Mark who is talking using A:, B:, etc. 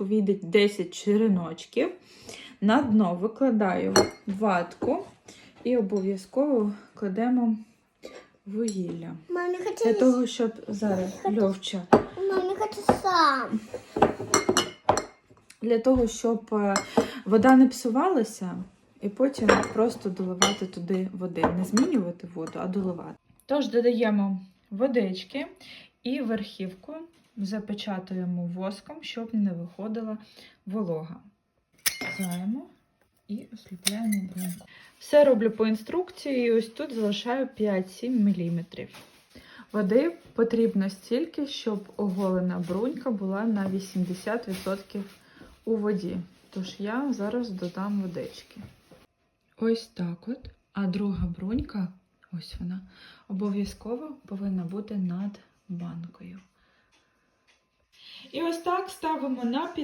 A: Вийде 10 череночків. На дно викладаю ватку і обов'язково кладемо вугілля. Для
B: хочу
A: того, щоб зараз Льовча,
B: Мамі хочу сам.
A: для того, щоб е, вода не псувалася, і потім просто доливати туди води. Не змінювати воду, а доливати. Тож додаємо водички і верхівку запечатуємо воском, щоб не виходила волога. Заємо і осліпляємо бруньку. Все роблю по інструкції, і ось тут залишаю 5-7 мм. Води потрібно стільки, щоб оголена брунька була на 80% у воді. Тож я зараз додам водички. Ось так от. А друга брунька, ось вона, обов'язково повинна бути над банкою. І ось так ставимо на під.